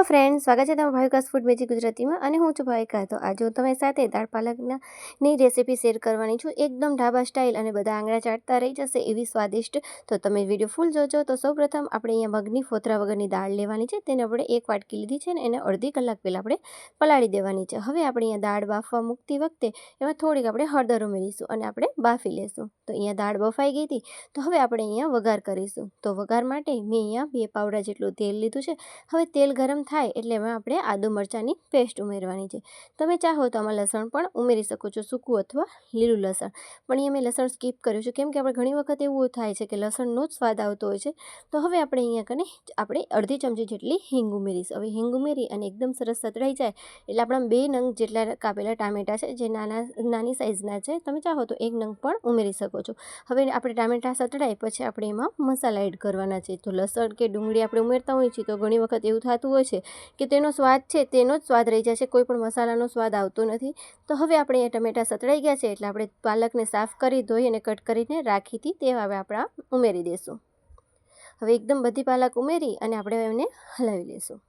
Hello friend સ્વાગત છે તમારા ભાવિકાસ ફૂડ મેજી ગુજરાતીમાં અને હું છું ભાવિકા. તો આજે હું તમારી સાથે દાળ પાલકના ની રેસીપી શેર કરવાની છું. એકદમ ઢાબા સ્ટાઇલ અને બધા આંગળા ચાટતા રહી જશે એવી સ્વાદિષ્ટ. તો તમે વીડિયો ફૂલ જોજો. તો સૌપ્રથમ આપણે અહીંયા મગની ફોતરા વગરની દાળ લેવાની છે. તેને આપણે એક વાટકી લીધી છે ને એને અડધી કલાક પહેલાં આપણે પલાળી દેવાની છે. હવે આપણે અહીંયા દાળ બાફવા મૂકતી વખતે એમાં થોડીક આપણે હળદર ઉમેરીશું અને આપણે બાફી લેશું. તો અહીંયા દાળ બફાઈ ગઈ હતી. તો હવે આપણે અહીંયા વઘાર કરીશું. તો વઘાર માટે મેં અહીંયા બે પાવડા જેટલું તેલ લીધું છે. હવે તેલ ગરમ થાય એટલે એમાં આપણે આદુ મરચાંની પેસ્ટ ઉમેરવાની છે. તમે ચાહો તો આમાં લસણ પણ ઉમેરી શકો છો, સૂકું અથવા લીલું લસણ. પણ એ મેં લસણ સ્કીપ કર્યું છે. કેમ કે આપણે ઘણી વખત એવું થાય છે કે લસણનો જ સ્વાદ આવતો હોય છે. તો હવે આપણે અહીંયા કને આપણે અડધી ચમચી જેટલી હિંગ ઉમેરીશ. હવે હિંગ ઉમેરી અને એકદમ સરસ સતળાઈ જાય એટલે આપણા બે નંગ જેટલા કાપેલા ટામેટા છે, જે નાના, નાની સાઇઝના છે, તમે ચાહો તો એક નંગ પણ ઉમેરી શકો છો. હવે આપણે ટામેટા સતળાય પછી આપણે એમાં મસાલા એડ કરવાના છે. તો લસણ કે ડુંગળી આપણે ઉમેરતા હોઈએ છીએ, તો ઘણી વખત એવું થતું હોય છે કે તેનો સ્વાદ છે તેનો જ સ્વાદ રહી છે કોઈ પણ મસાલાનો સ્વાદ આવતો નથી. તો હવે આપણે અહીંયા ટમેટા સતળાઈ ગયા છે, એટલે આપણે પાલકને સાફ કરી, ધોઈ અને કટ કરીને રાખી હતી તે હવે આપણા ઉમેરી દઈશું હવે એકદમ બધી પાલક ઉમેરી અને આપણે એમને હલાવી લઈશું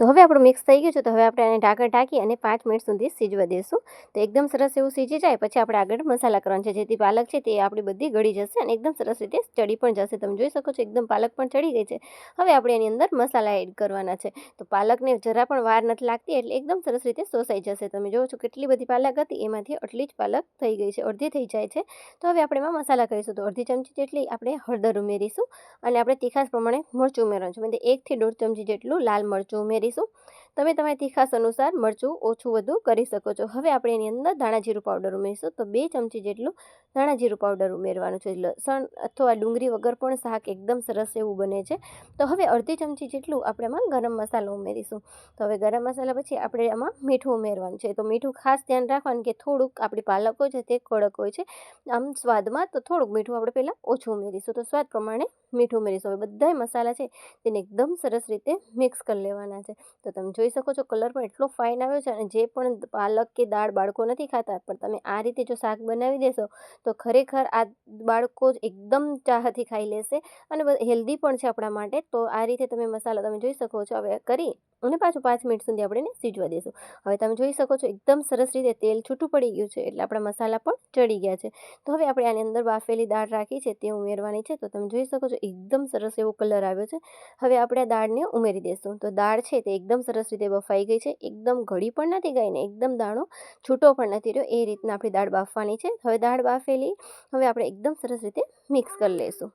તો હવે આપણું મિક્સ થઈ ગયું છે, તો હવે આપણે આને ઢાંકણ ઢાંકી અને પાંચ મિનિટ સુધી સીજવા દઈશું તો એકદમ સરસ એવું સીજી જાય, પછી આપણે આગળ મસાલા કરવાનો છે, જેથી પાલક છે તે આપણી બધી ગળી જશે અને એકદમ સરસ રીતે ચડી પણ જશે. તમે જોઈ શકો છો, એકદમ પાલક પણ ચડી ગઈ છે. હવે આપણે એની અંદર મસાલા એડ કરવાના છે. તો પાલકને જરા પણ વાર નથી લાગતી, એટલે એકદમ સરસ રીતે શોષાઈ જશે. તમે જોવો છો કેટલી બધી પાલક હતી, એમાંથી આટલી જ પાલક થઈ ગઈ છે, અડધી થઈ જાય છે. તો હવે આપણે એમાં મસાલા કરીશું. તો અડધી ચમચી જેટલી આપણે હળદર ઉમેરીશું અને આપણે તીખાસ પ્રમાણે મરચું ઉમેરવાનું છે. એટલે એકથી દોઢ ચમચી જેટલું લાલ મરચું ઉમેરીશું. eso તમે તમારી તીખાસ અનુસાર મરચું ઓછું વધુ કરી શકો છો. હવે આપણે એની અંદર ધાણા જીરું પાવડર ઉમેરીશું. તો બે ચમચી જેટલું ધાણા જીરું પાવડર ઉમેરવાનું છે. લસણ અથવા ડુંગળી વગર પણ શાક એકદમ સરસ એવું બને છે. તો હવે અડધી ચમચી જેટલું આપણે એમાં ગરમ મસાલો ઉમેરીશું. તો હવે ગરમ મસાલા પછી આપણે આમાં મીઠું ઉમેરવાનું છે. તો મીઠું ખાસ ધ્યાન રાખવાનું કે થોડુંક આપણી પાલક છે તે કડક હોય છે. આમ સ્વાદમાં તો થોડુંક મીઠું આપણે પહેલાં ઓછું ઉમેરીશું. તો સ્વાદ પ્રમાણે મીઠું ઉમેરીશું. હવે બધા મસાલા છે તેને એકદમ સરસ રીતે મિક્સ કરી લેવાના છે. તો તમે જોઈ શકો છો કલર પણ એટલો ફાઇન આવ્યો છે અને જે પણ પાલક કે દાળ બાળકો નથી ખાતા, પણ તમે આ રીતે જો શાક બનાવી દેશો, તો ખરેખર આ બાળકો એકદમ ચાહથી ખાઈ લેશે અને હેલ્ધી પણ છે આપણા માટે. તો આ રીતે તમે મસાલો તમે જોઈ શકો છો. હવે કરી અને પાછું પાંચ મિનિટ સુધી આપણે એને સીજવા દઈશું હવે તમે જોઈ શકો છો એકદમ સરસ રીતે તેલ છૂટું પડી ગયું છે એટલે આપણા મસાલા પણ ચડી ગયા છે. તો હવે આપણે આની અંદર બાફેલી દાળ રાખી છે, તે ઉમેરવાની છે. તો તમે જોઈ શકો છો એકદમ સરસ એવો કલર આવ્યો છે. હવે આપણે દાળને ઉમેરી દઈશું તો દાળ છે તે એકદમ સરસ રીતે બફાઈ ગઈ છે. એકદમ ઘડી પણ નથી ગઈ ને એકદમ દાણો છૂટો પણ નથી રહ્યો. એ રીતના આપણી દાળ બાફવાની છે. હવે દાળ બાફેલી. હવે આપણે એકદમ સરસ રીતે મિક્સ કરી લઈશું.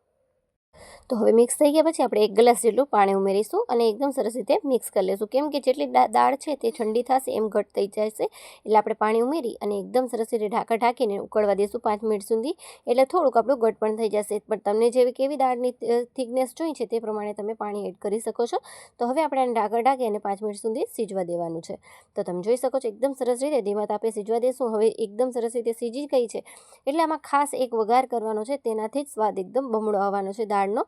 તો હવે મિક્સ થઈ ગયા પછી આપણે એક ગ્લાસ જેટલું પાણી ઉમેરીશું અને એકદમ સરસ રીતે મિક્સ કરી લઈશું કેમ કે જેટલી દાળ છે તે ઠંડી થશે, એમ ઘટ થઈ જશે. એટલે આપણે પાણી ઉમેરી અને એકદમ સરસ રીતે ઢાંકા ઢાંકીને ઉકળવા દઈશું પાંચ મિનિટ સુધી. એટલે થોડુંક આપણું ઘટ પણ થઈ જશે. પણ તમને જેવી, કેવી દાળની થિકનેસ જોઈ છે તે પ્રમાણે તમે પાણી એડ કરી શકો છો. તો હવે આપણે આને ઢાંકા ઢાંકી અને પાંચ મિનિટ સુધી સીજવા દેવાનું છે. તો તમે જોઈ શકો છો એકદમ સરસ રીતે ધીમા તાપે સીજવા દેશું. હવે એકદમ સરસ રીતે સીજી ગઈ છે. એટલે આમાં ખાસ એક વઘાર કરવાનો છે. તેનાથી જ સ્વાદ એકદમ બમણો આવવાનો છે દાળનો.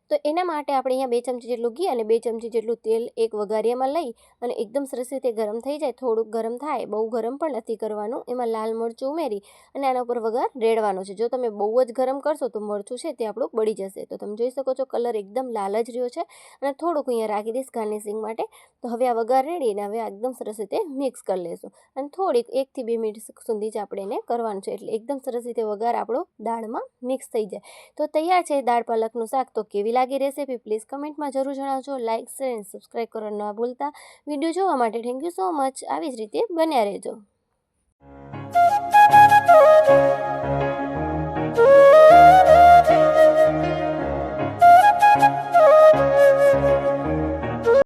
તો એના માટે આપણે અહીંયા બે ચમચી જેટલું ઘી અને બે ચમચી જેટલું તેલ એક વઘારિયામાં લઈ અને એકદમ સરસ રીતે ગરમ થઈ જાય, થોડુંક ગરમ થાય, બહુ ગરમ પણ નથી કરવાનું. એમાં લાલ મરચું ઉમેરી અને આના ઉપર વઘાર રેડવાનો છે. જો તમે બહુ જ ગરમ કરશો તો મરચું છે તે આપણું બળી જશે. તો તમે જોઈ શકો છો કલર એકદમ લાલ જ રહ્યો છે અને થોડુંક અહીંયા રાખી દઈશ ગાર્નિશિંગ માટે. તો હવે આ વઘાર રેડીને હવે એકદમ સરસ રીતે મિક્સ કરી લઈશું અને થોડીક એકથી બે મિનિટ સુધી જ આપણે એને કરવાનું છે. એટલે એકદમ સરસ રીતે વઘાર આપણો દાળમાં મિક્સ થઈ જાય. તો તૈયાર છે દાળ પાલકનું શાક. તો કેવી લાગી? રેસીપી પ્લીઝ કમેન્ટમાં જરૂર જણાવજો. લાઇક શેર એન્ડ સબસ્ક્રાઈબ કરવાનું ન ભૂલતા. વીડિયો જોવા માટે થેન્ક યુ સો મચ આવી જ રીતે બન્યા રહેજો.